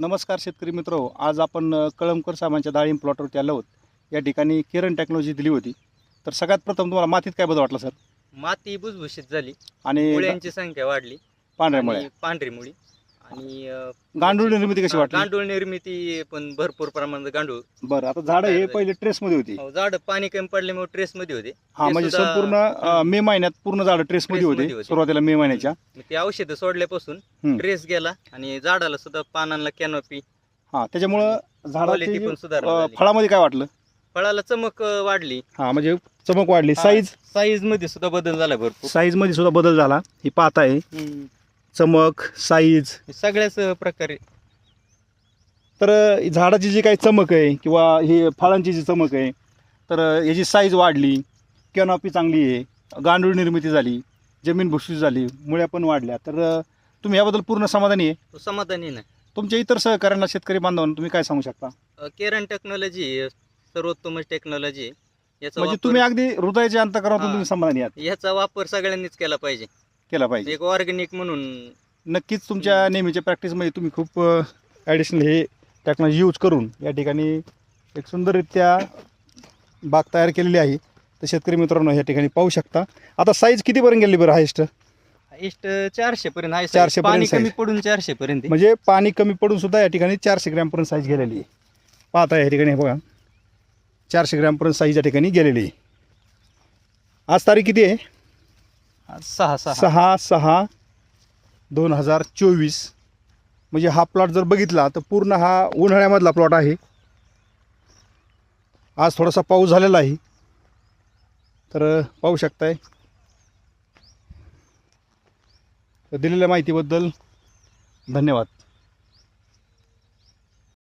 नमस्कार शेतकरी मित्र आज आपण कळमकर साहेबांच्या डाळिंब प्लॉटवरती आलो आहोत. या ठिकाणी किरण टेक्नॉलॉजी दिली होती. तर सगळ्यात प्रथम तुम्हाला मातीत काय बदल वाटला सर? माती भुसभुशीत झाली. आणि मुळ्यांची संख्या वाढली. पांढऱ्या पांढरी मुळी. आणि अं, गांडूळ निर्मिती कशी वाटली? गांडूळ निर्मिती पण भरपूर प्रमाणात गांडूळ. बरं आता झाडं हे पहिले ट्रेसमध्ये होती. हो, झाड पाणी कमी पडल्यामुळे ट्रेस मध्ये होते. हा ते म्हणजे सुद्धा- संपूर्ण अ, मे महिन्यात पूर्ण झाडं ट्रेसमध्ये ट्रेसमध्ये होते. होते. सुरुवातीला मे महिन्याच्या. मग ते औषधं सोडल्यापासून. ट्रेस गेला आणि झाडाला सुद्धा पानांना कॅनोपी हा त्याच्यामुळं क्वालिटी झाडाची पण सुधारणा अ, झाली. फळामध्ये काय वाटलं? फळाला चमक अं, वाढली. हा म्हणजे चमक वाढली. साईज साईजमध्ये सुद्धा बदल झाला भरपूर. साईजमध्ये सुद्धा बदल झाला. ही पाहत आहे. हम्म. चमक साईज सगळ्याच प्रकारे. तर झाडाची जी काही चमक आहे किंवा ही फळांची जी चमक आहे तर याची साईज वाढली कॅनॉपी चांगली आहे गांडूळ निर्मिती झाली जमीन भुसभुशीत झाली मुळ्या पण वाढल्या. तर तुम्ही याबद्दल पूर्ण समाधानी आहे? समाधानी नाही. तुमच्या इतर सहकाऱ्यांना शेतकरी बांधवांना तुम्ही काय सांगू शकता? केरन टेक्नॉलॉजी सर्वोत्तम टेक्नॉलॉजी आहे. याचा म्हणजे तुम्ही अगदी हृदयाच्या अंतकरणातून. तुम्ही समाधानी आहात. याचा वापर सगळ्यांनीच केला पाहिजे. केला पाहिजे. एक ऑर्गॅनिक म्हणून. नक्कीच तुमच्या नेहमीच्या प्रॅक्टिसमध्ये तुम्ही खूप ॲडिशनल हे टेक्नॉलॉजी यूज करून या ठिकाणी एक सुंदररित्या बाग तयार केलेली आहे. तर शेतकरी मित्रांनो या ठिकाणी पाहू शकता. आता साईज कितीपर्यंत गेली बरं हायस्ट इष्ट चारशे पर्यंत आहे. 400 size. पाणी पर्यंत कमी size. पडून चारशे पर्यंत आहे. म्हणजे पाणी कमी पडून सुद्धा या ठिकाणी चारशे ग्रॅमपर्यंत साईज गेलेली आहे. पाहता या ठिकाणी हे बघा. चारशे ग्रॅमपर्यंत साईज या ठिकाणी गेलेली आहे. आज तारीख किती आहे? सहा सहा. सहा सहा दोन हजार चोवीस. म्हणजे हा प्लॉट जर बघितला तर पूर्ण हा उन्हाळ्यामधला प्लॉट आहे. आज थोडासा पाऊस झालेला आहे. तर पाहू शकताय. तर दिलेल्या माहितीबद्दल धन्यवाद.